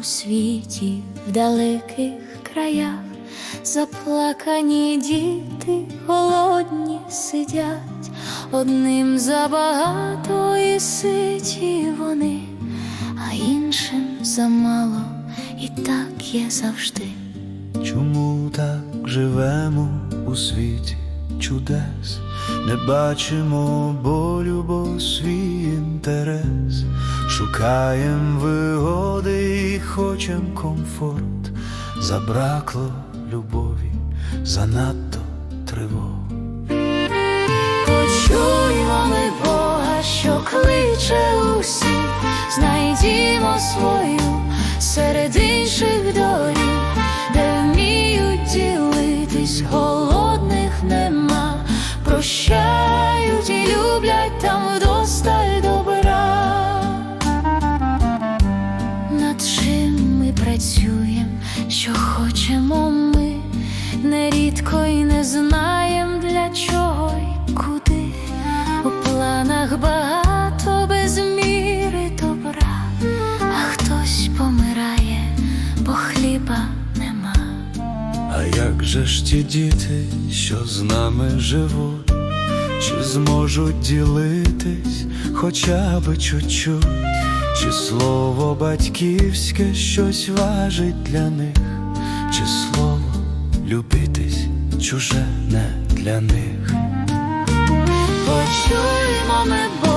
у світі, в далеких краях, заплакані діти голодні сидять, одним забагато і ситі вони, а іншим замало, і так є завжди. Чому так живемо у світі чудес? Не бачимо болю, бо свій інтерес, шукаєм вигоди і хочем комфорт. Забракло любові, занадто тривог. Почуємо ми Бога, що кличе усіх, знайдімо свою серед інших доріг, де вміють ділитись, голодних нема, прощають і люблять там вдосталь ми що хочемо ми, нерідко й не знаєм для чого й куди. У планах багато без міри добра, а хтось помирає, бо хліба нема. А як же ж ті діти, що з нами живуть, чи зможуть ділитись хоча б чуть-чуть, чи слово батьківське щось важить для них, чи слово любитись чуже не для них. Почуємо ми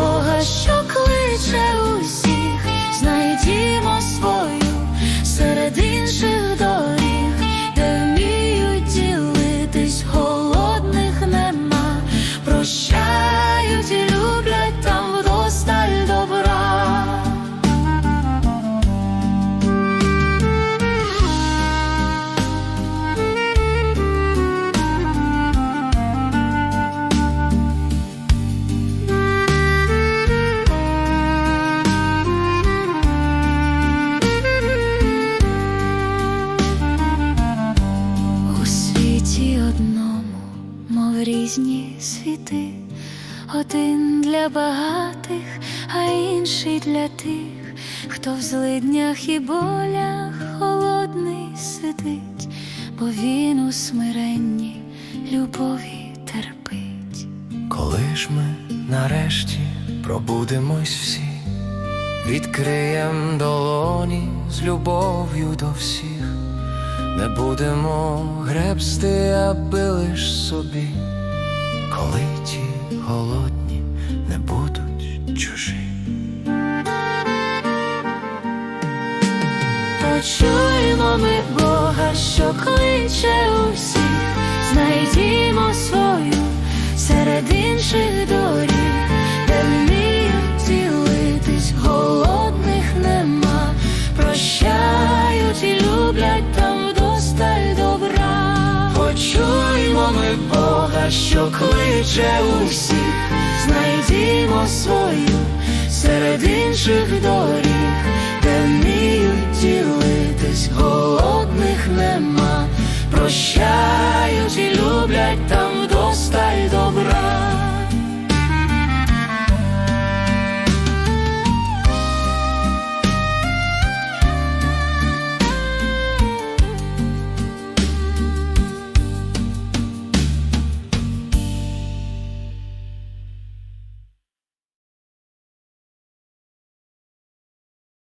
мов різні світи, один для багатих, а інший для тих, хто в злиднях і болях холодний сидить, бо він у смиренні любові терпить. Коли ж ми нарешті пробудемось всі, відкриєм долоні з любов'ю до всіх, не будемо гребсти, аби лиш собі, коли ті голодні Що кличе усіх, знайдімо свою серед інших доріг, де вміють ділитись, голодних нема, там